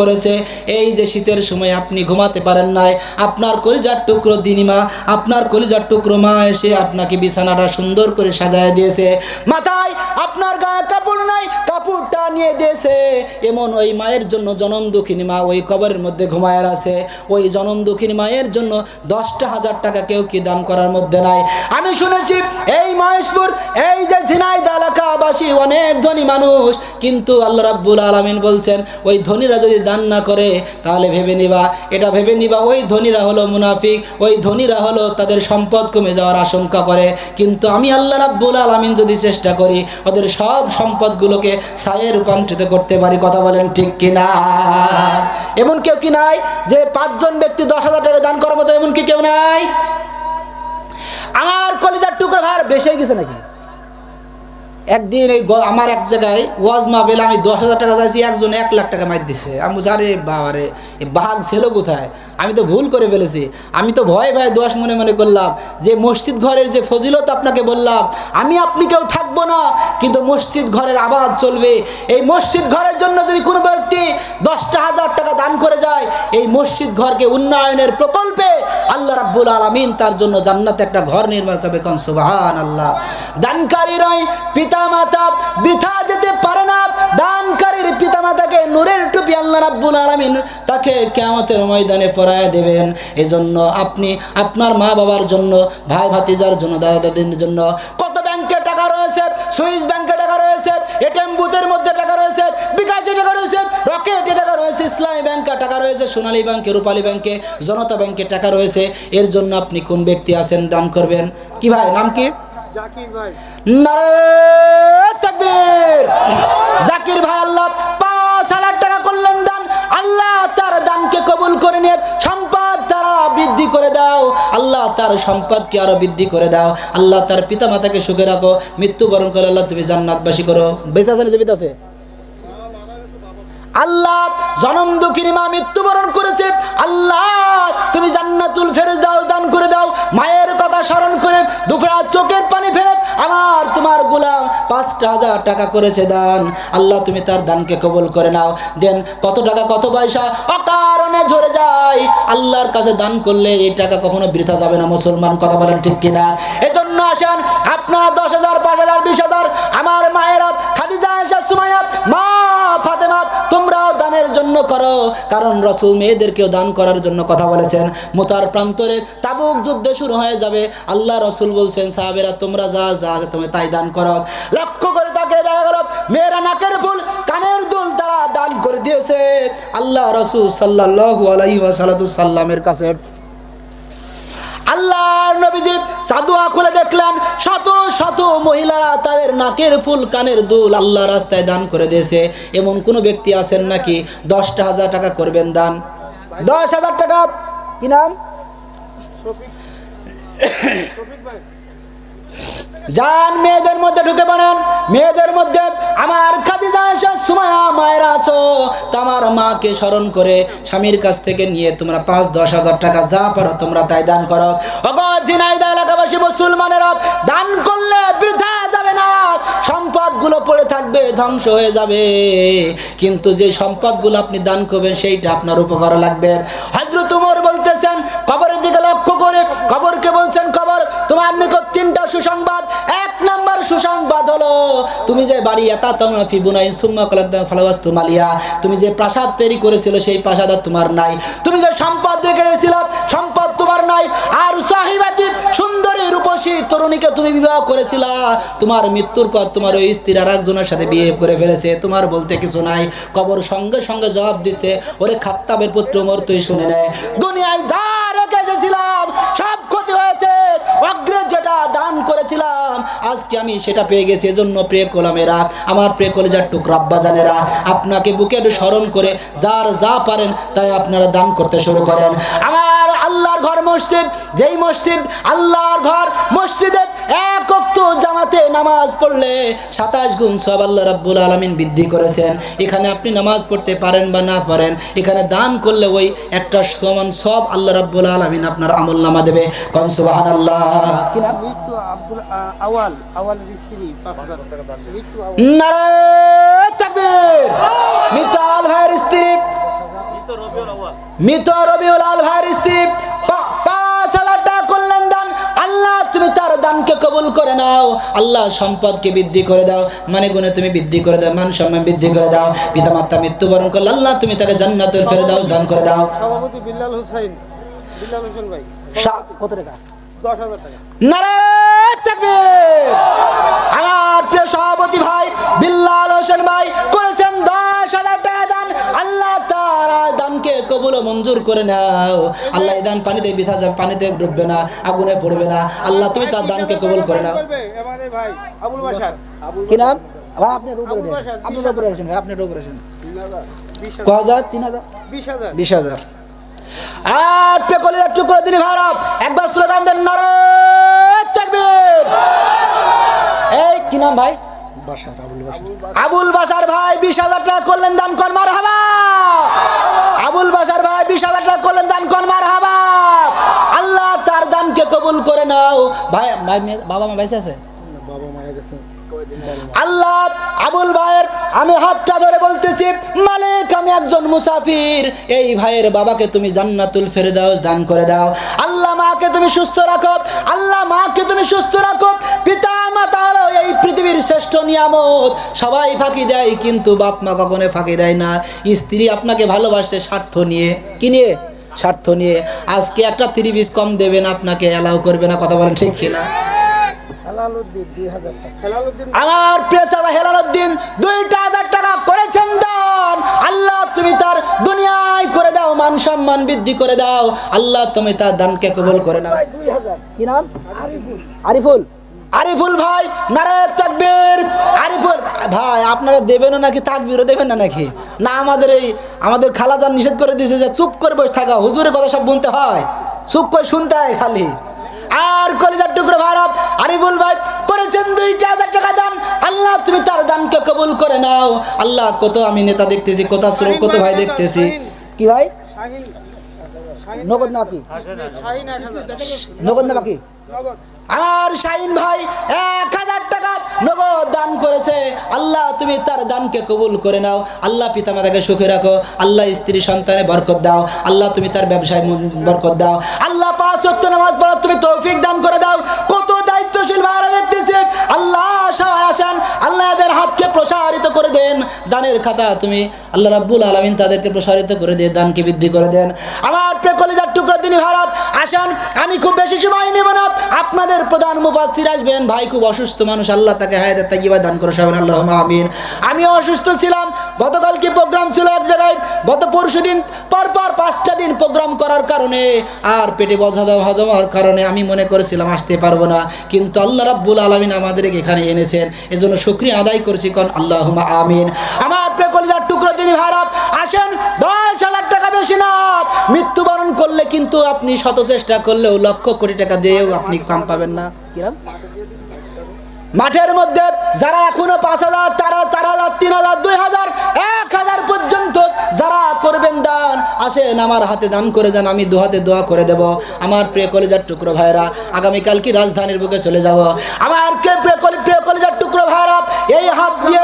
করেছে। এই যে শীতের সময় আপনি ঘুমাতে পারেন নাই, আপনার কলিজার টুকরো দিনিমা, আপনার কলিজার টুকরো মা এসে আপনাকে বিছানাটা সুন্দর করে সাজায় দিয়েছে। মাথায় আপনার গায়ে কাপড় নাই, কাপড়টা নিয়ে দিয়েছে। এমন ওই মায়ের জন্য জনম দুঃখিনী মা ওই কবরের মধ্যে ঘুমায়ের আছে। ওই জনম দুঃখিনী মায়ের জন্য দশটা হাজার টাকা কেউ কি দান করার মধ্যে নাই। আমি শুনেছি, এই মহেশপুর, এই যে ঝিনাইদা এলাকাবাসী অনেক ধনী মানুষ, কিন্তু আল্লাহ রাব্বুল আলামিন বলছেন, ওই ধনীরা দান না করে, তাহলে ভেবে নিবা, এটা ভেবে নিবা, ওই ধনীরা হলো মুনাফিক, ওই ধনীরা হলো তাদের সম্পদ কমে যাওয়ার আশঙ্কা করে। কিন্তু আমি আল্লাহ রাব্বুল আলামিন যদি চেষ্টা করি, ওদের সব সম্পদগুলোকে ছায়ে রূপান্তরিত করতে পারি, কথা বলেন ঠিক কিনা? এমন কেউ কি নাই? যে পাঁচজন ব্যক্তি দশ হাজার টাকা দান করার মতো এমন কি কেউ নাই? আমার কলিজার টুকরো ভাই বেশি গেছে নাকি? একদিন এই আমার এক জায়গায় ওয়াজ মাহফিল আমি দশ হাজার টাকা চাইছি একজন এক লাখ টাকা মাইর দিছে। আমি বলছি, আরে বাবারে রে বাঘ ছিল কোথায়? আমি তো ভুল করে ফেলেছি। আমি তো ভয় ভয় দোষ মনে মনে করলাম। যে মসজিদ ঘরের যে ফজিলত আপনাকে বললাম, আমি আপনি কেউ থাকব না, কিন্তু মসজিদ ঘরের আবাদ চলবে। এই মসজিদ ঘরের জন্য যদি কোনো ব্যক্তি দশটা হাজার টাকা দান করে যায়, এই মসজিদ ঘরকে উন্নয়নের প্রকল্পে আল্লাহ রাব্বুল আলামিন তার জন্য জান্নাতে একটা ঘর নির্মাণ করবে কন? সুবহান আল্লাহ দানকারীরাই পিতা মাতা বৃথা যেতে পারে না, দানকারীর পিতা মাতাকে নূরের টুপি আল্লাহ রাব্বুল আলামিন তাকে কিয়ামতের ময়দানে পরায় দেবেন। এজন্য আপনি আপনার মা বাবার জন্য ভাই ভাতিজার জন্য দাদা দাদির জন্য কত ব্যাংকে টাকা রয়েছে সুইস ব্যাংকে টাকা রয়েছে এটিএম বুথের মধ্যে টাকা রয়েছে বিকাশে টাকা রয়েছে রকেটে টাকা রয়েছে ইসলামী ব্যাংকে টাকা রয়েছে সোনালী ব্যাংকে রূপালী ব্যাংকে জনতা ব্যাংকে টাকা রয়েছে। এর জন্য আপনি কোন ব্যক্তি আছেন দান করবেন? কি ভাই নাম কি? জাকির ভাই। নারে তাকবীর। জাকির ভাই আল্লাহ পাঁচ হাজার টাকা করলেন দান। আল্লাহ তার দানকে কবুল করে নিয়ে সম্পদ তারা বৃদ্ধি করে দাও। আল্লাহ তার সম্পদকে আরও বৃদ্ধি করে দাও। আল্লাহ তার পিতা মাতাকে সুখে রাখো, মৃত্যুবরণ করে, আল্লাহ তুমি জান্নাতবাসী করো। বেঁচে আছে জীবিত আছে? আল্লাহ জনম দুঃখিনী মা মৃত্যুবরণ করেছে। আল্লাহ, তুমি জান্নাতুল ফেরত দাও দান করে দাও। মায়ের কথা স্মরণ করে দুপুরা চোখের পানি ফেলে আমার তোমার গোলাম পাঁচটা হাজার টাকা করেছে দান। আল্লাহ, তুমি তার দানকে কবল করে নাও। দেন কত টাকা, কত পয়সা? অকারণে ঝরে যায়। আল্লাহর কাছে দান করলে এই টাকা কখনো বৃথা যাবে না, মুসলমান। কথা বলেন ঠিক কিনা? এজন্য আসেন। আপনারা দশ হাজার, পাঁচ হাজার, বিশ হাজার। আমার মায়েরা খাদিজা, আয়েশা, সুমাইয়া, মা ফাতেমা, তোমরাও দানের জন্য করো। কারণ রসুল মেয়েদেরকেও দান করার জন্য কথা বলেছেন। মোতার প্রান্তরে তাবুক যুদ্ধ শুরু হয়ে যাবে। আল্লাহ রসুল বলছেন, সাহাবেরা, তোমরা যা যা তুমি তাই দান করো। লক্ষ্য করে তাকে দেখা গেল, মেয়েরা নাকের ফুল, কানের দুল তারা দান করে দিয়েছে। আল্লাহ রসুল আলাইহি সাল্লামের কাছে আল্লাহর নবীজি সাদুয়া খুলে দেখলেন শত শত মহিলারা তাদের নাকের ফুল কানের দুল আল্লাহ রাস্তায় দান করে দিয়েছে। এমন কোন ব্যক্তি আছেন নাকি? দশটা হাজার টাকা করবেন দান। দশ হাজার টাকা। কি নাম? শফিক যান মেয়েদের মধ্যে ঢুকে পড়েন। মেয়েদের মধ্যে আমার খাদিজা এসে সুমায়া মায়েরা আছো তোমার মাকে স্মরণ করে স্বামীর কাছ থেকে নিয়ে তোমরা পাঁচ, দশ হাজার টাকা যা পারো তোমরা তাই দান করো। অগো ঝিনাইদা এলাকাবাসী, মুসলমানেরা দান করলে বৃথা যাবে না। সম্পদগুলো পড়ে থাকবে, ধ্বংস হয়ে যাবে। কিন্তু যে সম্পদগুলো আপনি দান করবেন, সেইটা আপনার উপকার লাগবে। সুসংবাদ, এক নাম্বার সুসংবাদ হলো, তুমি যে বাড়ি এতা তোমরা ফিবুনাই সুম্মা কলাকদা ফালাওয়াস্তু মালিয়া, তুমি যে প্রাসাদ তৈরি করেছিল সেই প্রাসাদ আর তোমার নাই। তুমি যে সম্পদ দেখে গেছিল, সম্পদ তোমার নাই। আর সাহিবাতি সুন্দরী রূপসী তরুণীকে তুমি বিবাহ করেছিলা। তোমার মৃত্যুর পর তোমার ওই স্ত্রী আর একজনের সাথে বিয়ে করে ফেলেছে। তোমার বলতে কিছু নাই। কবর সঙ্গে সঙ্গে জবাব দিচ্ছে, ওরে খাত্তাবের পুত্র মোর তুই শুনে নেয় দুনিয়ায় যা দান করেছিলাম। আজকে আমি সেটা পেয়ে গেছি, এজন্য প্রিয় কলামেরা, আমার প্রিয় কলেজার টুকরাব্বা জানেরা, আপনাকে বুকের স্মরণ করে যার যা পারেন তাই আপনারা দান করতে শুরু করেন। আমার আল্লাহর ঘর মসজিদ, যেই মসজিদ, আল্লাহর ঘর মসজিদে এক জামাতে নামাজ পড়লে সাতাশ গুণ সব আল্লাহ রাব্বুল আলমিন বৃদ্ধি করেছেন। এখানে আপনি নামাজ পড়তে পারেন বা না পারেন এখানে দান করলে ওই একটা সমান সব আল্লাহ রাব্বুল আলমিন আপনার আমল নামা দেবে কনসুবাহান আল্লাহ মৃত রবিউল আল ভাইয়ের স্ত্রী। কবুল করে নাও। আল্লাহ সম্পদকে বৃদ্ধি করে দাও। মানে গুণে তুমি বৃদ্ধি করে দাও মান সম্মান বৃদ্ধি করে দাও। পিতা মাতা মৃত্যুবরণ করলে আল্লাহ তুমি তাকে জান্নাতুল ফেরদাউস দান করে দাও। সভাপতি বিল্লাল হোসেন বিল্লাল হোসেন ভাই কত টাকা? আমার প্রিয় সভাপতি ভাই বিল্লাল হোসেন ভাই করেছেন দশ কবুল ও মঞ্জুর করে নাও। আল্লাহ এই দান পানিতে বিধা যাবে পানিতে ডুববে না আগুনে পড়বে না। আল্লাহ তুমি তার দানকে কবুল করে নাও। কি নাম? বিশ হাজার। আর ভারত একবার স্লোগান দেন এই কি ভাই? আবুল বাসার ভাই বিশ হাজার টাকা করলেন দান কর মার হাবা আবুল বাসার ভাই বিশ হাজার টাকা করলেন দান কর মার হাবা আল্লাহ তার দানকে কবুল করে নাও ভাই বাবা মা বেঁচে আছে? আল্লাহ আবুল ভাইয়ের আমি হাতটা ধরে বলতেছি মালিক আমি একজন মুসাফির। এই ভাইয়ের বাবাকে তুমি জান্নাতুল ফেরদাউস দান করে দাও। আল্লাহ মাকে তুমি সুস্থ রাখো। আল্লাহ মাকে তুমি সুস্থ রাখো। পিতা মাতা হলো এই পৃথিবীর শ্রেষ্ঠ নিয়ামত। সবাই ফাঁকি দেয় কিন্তু বাপ মা কখনো ফাঁকি দেয় না। স্ত্রী আপনাকে ভালোবাসে স্বার্থ নিয়ে। কি নিয়ে? স্বার্থ নিয়ে। আজকে একটা তিরিশ কম দেবেন আপনাকে অ্যালাউ করবে না কথা বলেন ঠিক কিনা? আমার প্রিয় হেলালুদ্দিন দুইটা হাজার টাকা করেছেন দান। আল্লাহ তুমি তার দুনিয়ায় করে দাও মান সম্মান বৃদ্ধি করে দাও। আল্লাহ তুমি তার দানকে কবুল করে নাও। কি নাম? আরিফুল। আরিফুল। ভাই নারে তাকবীর। আরিফুল ভাই আপনারা দেবেন নাকি তাকবীরও দেবেন না নাকি? না আমাদের এই আমাদের খালাজান নিষেধ করে দিয়েছে যে চুপ করে বসে থাকা হুজুরের কথা সব বলতে হয়। চুপ করে শুনতে হয় খালি। আর কলিজার টুকরো ভারত আরিফুল ভাই করেছেন দুইটা হাজার টাকা দান আল্লাহ তুমি তার দানকে কবুল করে নাও। আল্লাহ কত আমি নেতা দেখতেছি কত শ্রম কত ভাই দেখতেছি। কি ভাই? নগদ না কি শাহিন এক হাজার। নগদ না বাকি? নগদ। আমার শাহিন ভাই এক হাজার টাকা নগদ দান করেছে। আল্লাহ, তুমি তার দানকে কবুল করে নাও। আল্লাহ পিতামাতাকে সুখে রাখো। আল্লাহ, স্ত্রী সন্তানে বরকত দাও। আল্লাহ, তুমি তার ব্যবসায় বরকত দাও। আল্লাহ, পাঁচ সত্য নামাজ পড়া তুমি তৌফিক দান করে দাও। কত দায়িত্বশীল ভাইরা দেখতেছে। আল্লাহ আসেন, আল্লাহ এদের হাতকে প্রসারিত করে দেন। দানের খাতা তুমি আল্লাহ রাব্বুল আলমিন তাদেরকে প্রসারিত করে দিয়ে দানকে বৃদ্ধি করে দেন। আমার কলিজার টুকরো তিনি ভারত, আসেন, আমি খুব বেশি সময় নেব না। আপনাদের প্রধান মুবাসির আসবেন। ভাই খুব অসুস্থ মানুষ, আল্লাহ তাকে হায়াতের তাকিবা দান করে সবেন আল্লাহ আমিন। আমিও অসুস্থ ছিলাম। গতকাল কি প্রোগ্রাম ছিল এক জায়গায়? গত পরশু দিন, পর পর পাঁচটা দিন প্রোগ্রাম করার কারণে, আর পেটে বজা হজম হওয়ার কারণে আমি মনে করেছিলাম আসতে পারব না। কিন্তু আল্লাহ রাব্বুল আলমিন আমাদেরকে এখানে এনেছেন। এজন্য শুক্রিয়া আদায় করছি কন আল্লাহ আমিন। আমার কলিজার টুকরো তিনি ভাইরাপ আসেন, দশ হাজার টাকা বেশি না, মৃত্যুবরণ করলে কিন্তু আপনি শত চেষ্টা করলেও লক্ষ কোটি টাকা দিয়েও আপনি কাম পাবেন না। কিরম? মাঠের মধ্যে যারা এখনও পাঁচ হাজার, তারা চার হাজার, তিন হাজার, দুই হাজার, এক হাজার পর্যন্ত যারা করবেন দান, আসেন, আমার হাতে দান করে যান আমি দু হাতে দোয়া করে দেব। আমার প্রিয় কলেজার টুকরো ভাইরা, আগামীকাল কি রাজধানীর বুকে চলে যাব? আমার প্রিয় কলি প্রিয় কলেজার এই হাত দিয়ে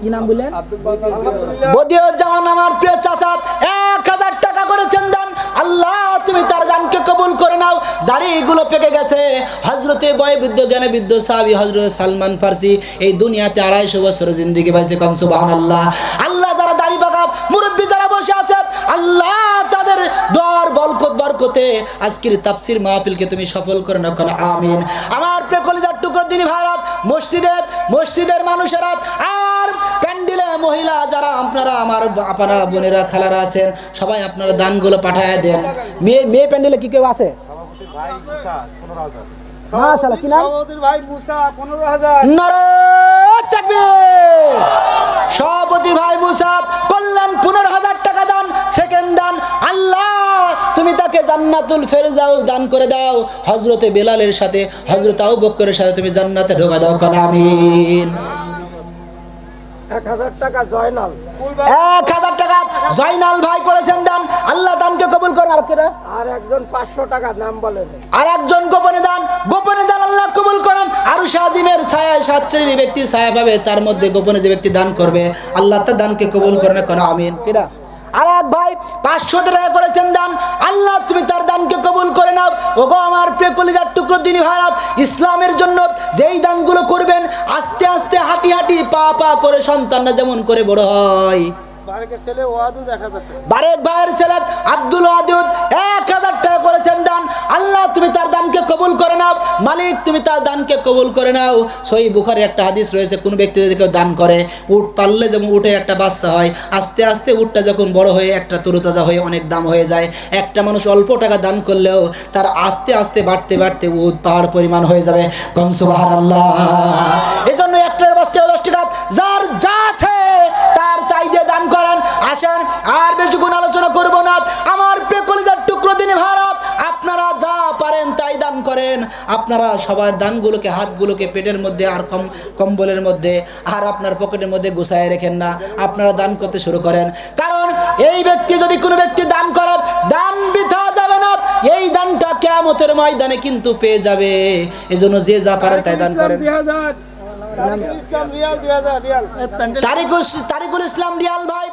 কি নাম বললেন? বদিউজ্জামান আমার প্রিয় চাচা এক হাজার টাকা করেছেন দান। আল্লাহ তুমি তার দানকে কবুল করে নাও। দাড়িগুলো পেকে গেছে। হজরতে জ্ঞানে বৃদ্ধ সাহাবি হজরত সালমান ফার্সি এই দুনিয়াতে আড়াইশো বছর জিন্দিগি পাইছে কনসুবাহ আল্লাহ আল্লাহ যারা দাড়ি পাকা মুরব্বী যারা বসে আছে আল্লাহ তাদের দর বলকত বরকতে আজকের তাফসির মাহফিলকে তুমি সফল করে নাও কেন আমিন। আমার মসজিদে মসজিদের মানুষেরা আর প্যান্ডেলে মহিলা যারা আপনারা আমার আপনারা বোনেরা খালারা আছেন সবাই আপনারা দানগুলো পাঠায় দেন। মেয়ে মেয়ে প্যান্ডেলে কি কেউ আছে? মাশাআল্লাহ, কি নাম? ভাই মুসা পনেরো হাজার। তাকবীর সভাপতি ভাই মুসাফ কল্যাণ পনেরো হাজার টাকা দান। জান্নাতুল ফেরদাউস দান করে দাও। হজরতে বেলালের সাথে হজরত আবু বকরের সাথে তুমি জান্নাতে ঢোকা দাও কান আমিন। এক হাজার টাকা জয়নাল। এক হাজার টাকা জয়নাল ভাই করেছেন দান। আল্লাহ দানকে কবুল আর কেরা? আর একজন পাঁচশো টাকা নাম বলেন। আর একজন গোপনে দান। গোপনে দান আল্লাহ কবুল করেন। আরও সাজিমের ছায়া সাত শ্রেণির ব্যক্তি ছায়া পাবে। তার মধ্যে গোপনে যে ব্যক্তি দান করবে আল্লাহ তার দানকে কবুল করে না কোনো আমিন। কিরা? আর ভাই পাঁচশো টাকা করেছেন দান। আল্লাহ, তুমি তার দানকে কবুল করে নাও। ওগো আমার প্রেকলিজার টুকরো দিনী ভারত ইসলামের জন্য যেই দানগুলো করবেন, আস্তে আস্তে হাঁটি হাঁটি পা পা করে সন্তানরা যেমন করে বড় হয়। কোন ব্যক্তি যদি কেউ দান করে, উট পাললে যেমন উটের একটা বাচ্চা হয়, আস্তে আস্তে উটটা যখন বড় হয়ে একটা তরুতাজা হয়ে অনেক দাম হয়ে যায়, একটা মানুষ অল্প টাকা দান করলেও তার আস্তে আস্তে বাড়তে বাড়তে উট পাহাড় পরিমাণ হয়ে যাবে। কনসুবাহার আল্লাহ এই জন্য একটা আসেন। আর বেশিক্ষণ আলোচনা করব না। আমার পেকলিজার টুকরো দিনে ভারত আপনারা যা পারেন তাই দান করেন। আপনারা সবার দানগুলোকে হাতগুলোকে পেটের মধ্যে আর কম কম্বলের মধ্যে আর আপনার পকেটের মধ্যে গুছায় রেখেন না। আপনারা দান করতে শুরু করেন। কারণ এই ব্যক্তি যদি কোনো ব্যক্তি দান করে দান বৃথা যাবে না। এই দানটা কেয়ামতের ময়দানে কিন্তু পেয়ে যাবে। এজন্য যে যা পারেন তাই দান করেন। তারিকুল ইসলাম রিয়াল ভাই।